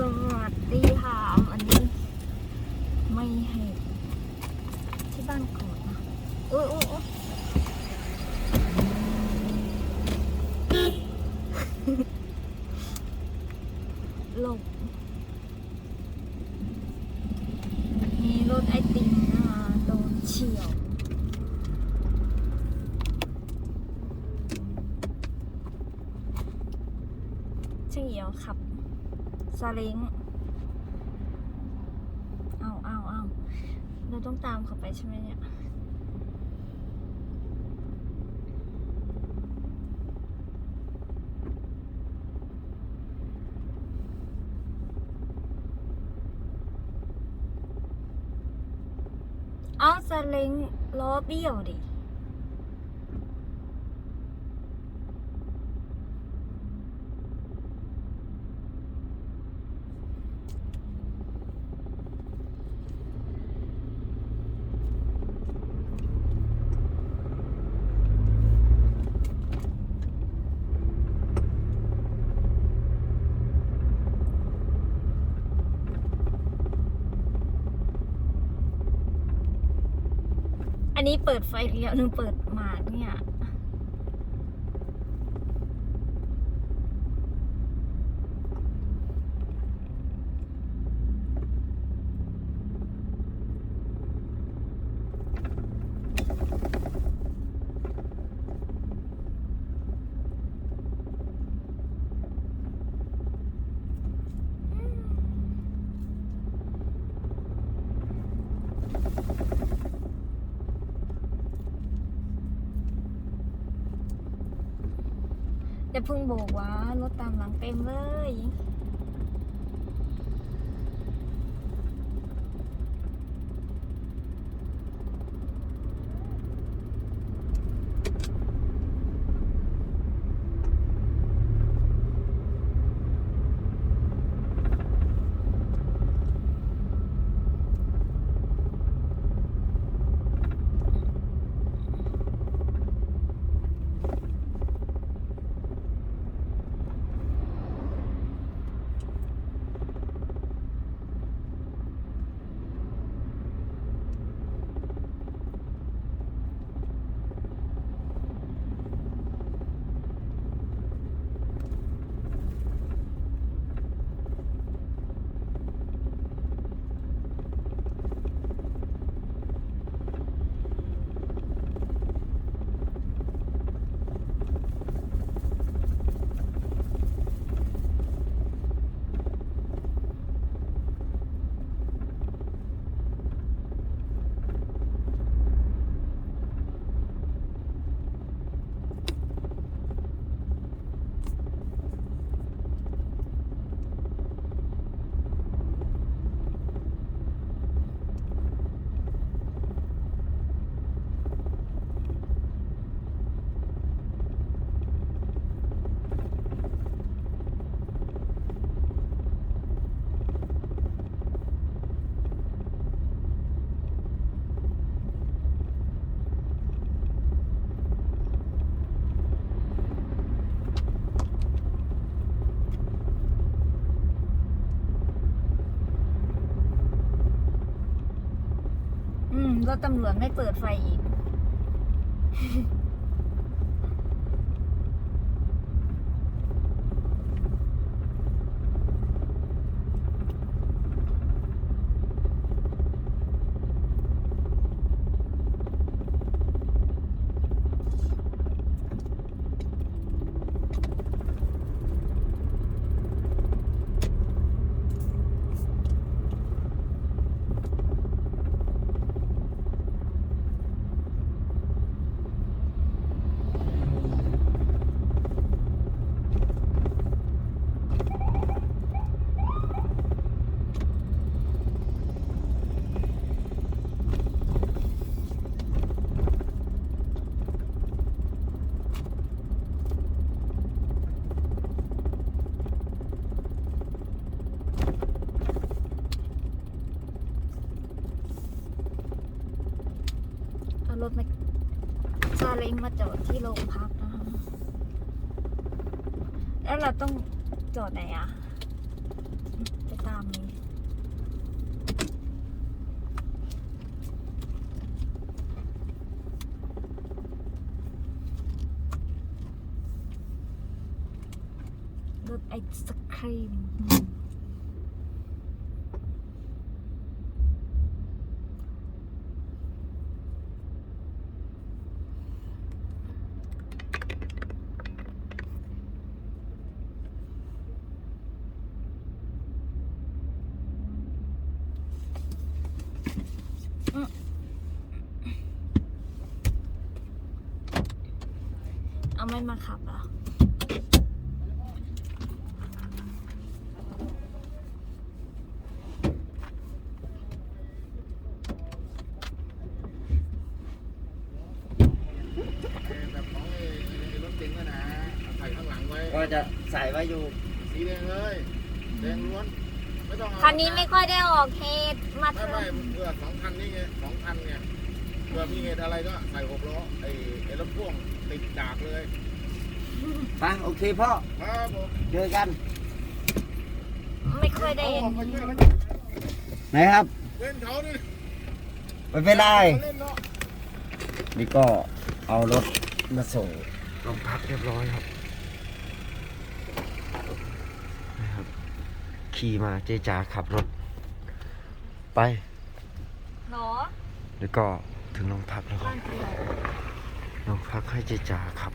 สวัสดีค่ะวันนี้ ไม่เห็นที่บ้านกดนะโอ้ยโอ้ยโอ้ยหลบมีรถไอติมนะคะโดนเฉียวเหี่ยวขับ ซาเล้งเอาเอาเอาเราต้องตามเขาไปใช่ไหมเนี่ยเอาซาเล้งล้อเบี้ยวดิ อันนี้เปิดไฟเลี้ยวหนึ่งเปิดหมากเนี่ย แต่พึ่งบอกว่ารถตามหลังเต็มเลย อืมรถตำรวจไม่เปิดไฟอีก รถมาซาเล้งมาจอดที่โรงพักนะคะ แล้วเราต้องจอดไหนอะไปตามนี้รถไอศครีม มาขับเหรอแบบของไอ้ไอ้รถเก๋งอะนะเอาใส่ข้างหลังไว้ ก็จะใส่ไว้อยู่ สีแดงเลยแดงล้วน ไม่ต้องเอาคันนี้ไม่ค่อยได้ออกเหตุมาไม่ไม่เพื่อสองคันนี่ไงสองคันเนี่ยเพื่อมีเหตุอะไรก็ใส่หกล้อไอ้ไอ้รถพ่วงติดดากเลย ไปโอเคพ่อครับผมเจอกัน ไม่ค่อยได้ เอาออกมาช่วยกันไหนครับเล่นเขาดิไม่เป็นไรเล่นเนาะนี่ก็เอารถมาส่งโรงพักเรียบร้อยครับนะครับ ขี่มาเจจาขับรถ ไป หรอแล้วก็ถึงโรงพักแล้วคบ้ารับนเกลือโรงพักให้เจจาขับ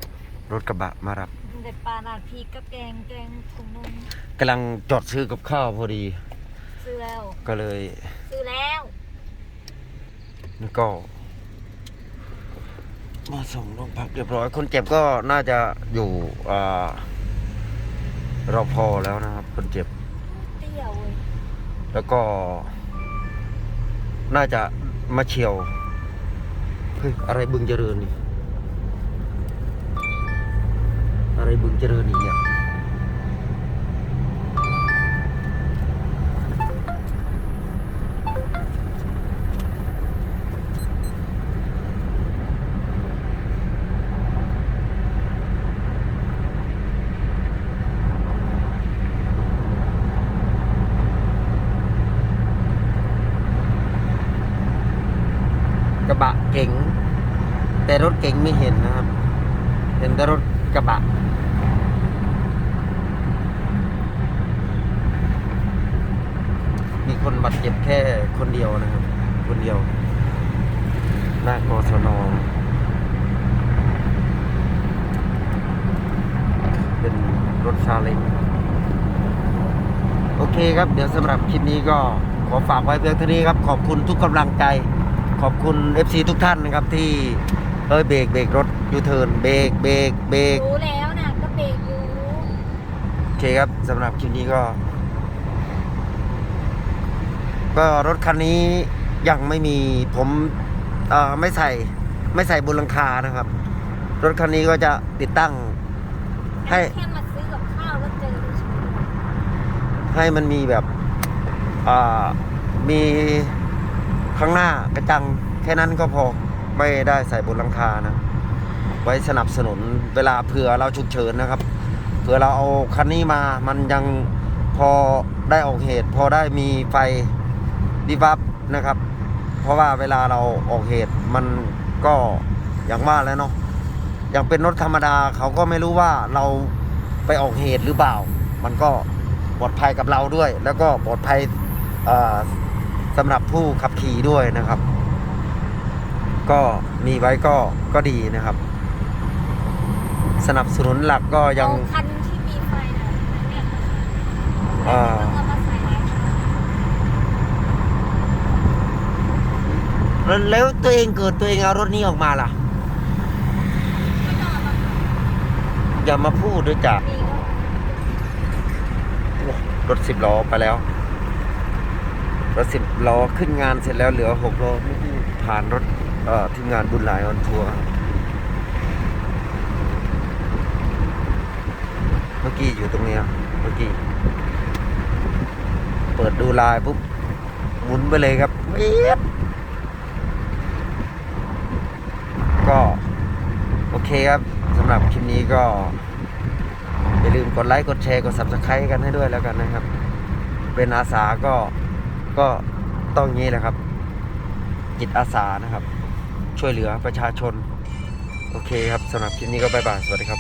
รถกระบะมารับเด็ดปลาหลาดพีกับแกงแกงถุงนมกำลังจอดซื้อกับข้าวพอดี ซื้อแล้วก็เลยซื้อแล้วนี่ก็ มาส่งโรงพักเรียบร้อย คนเจ็บก็น่าจะอยู่อ่ารอพอแล้วนะครับ คนเจ็บ เตี้ยเว้ยแล้วก็ น่าจะมาเฉียวเฮ้ยอะไรบึงเจริญนี่ อะไรบึงเจริญนี่เนี่ยกระบะเก๋งแต่รถเก๋งไม่เห็นนะครับ เห็นแต่รถ กระบะมีคนบาดเจ็บแค่คนเดียวนะครับ คนเดียวหน้ากศนเป็นรถซาเล้งโอเคครับ เดี๋ยวสำหรับคลิปนี้ก็ขอฝากไว้เพียงเท่านี้ครับ ขอบคุณทุกกำลังใจ ขอบคุณ FC ทุกท่านนะครับที่ เอ้ยเบรกเบรกรถยูเทิร์นเบรกเบรกเบรกรู้แล้วนะก็เบรกอยู่โอเคครับสำหรับคลิปนี้ก็ ก็รถคันนี้ยังไม่มีผมเอ่อไม่ใส่ไม่ใส่บนหลังคานะครับ รถคันนี้ก็จะติดตั้ง ให้แค่มาซื้อกับข้าวก็เจอเฉยให้มันมีแบบอ่ามีข้างหน้ากระจังแค่นั้นก็พอ ไม่ได้ใส่บนหลังคานะ ไว้สนับสนุนเวลาเผื่อเราฉุกเฉินนะครับ เผื่อเราเอาคันนี้มา มันยังพอได้ออกเหตุ พอได้มีไฟวิบับนะครับ เพราะว่าเวลาเราออกเหตุมันก็อย่างว่าแล้วเนาะอย่างเป็นรถธรรมดาเขาก็ไม่รู้ว่าเราไปออกเหตุหรือเปล่า มันก็ปลอดภัยกับเราด้วย แล้วก็ปลอดภัยสำหรับผู้ขับขี่ด้วยนะครับ ก็มีไว้ก็ก็ดีนะครับ สนับสนุนหลักก็ๆยัง เอาคันที่มีไฟนะเนี่ยอ่าเอามาใส่ไว้แล้วแล้วตัวเองเกิดตัวเองเอารถนี้ออกมาล่ะ ไม่ต้องเอามาขับอย่ามาพูดด้วยจ้ะมีก็รถสิบล้อไปแล้ว รถสิบล้อขึ้นงานเสร็จแล้วเหลือหกล้อผ่านรถเอ่อ ทีมงานบุญหลายออนทัวร์เมื่อกี้อยู่ตรงนี้เมื่อกี้ เปิดดูลน์ปุ๊บหมุนไปเลยครับเวียดก็ โอเคครับสำหรับคลิปนี้ก็ อย่าลืมกดไลค์ กดแชร์ กด subscribe กันให้ด้วยแล้วกันนะครับ เป็นอาสาก็ก็ต้องงี้แหละครับ จิตอาสานะครับ ช่วยเหลือประชาชน โอเคครับสำหรับคลิปนี้ก็บายบายสวัสดีครับ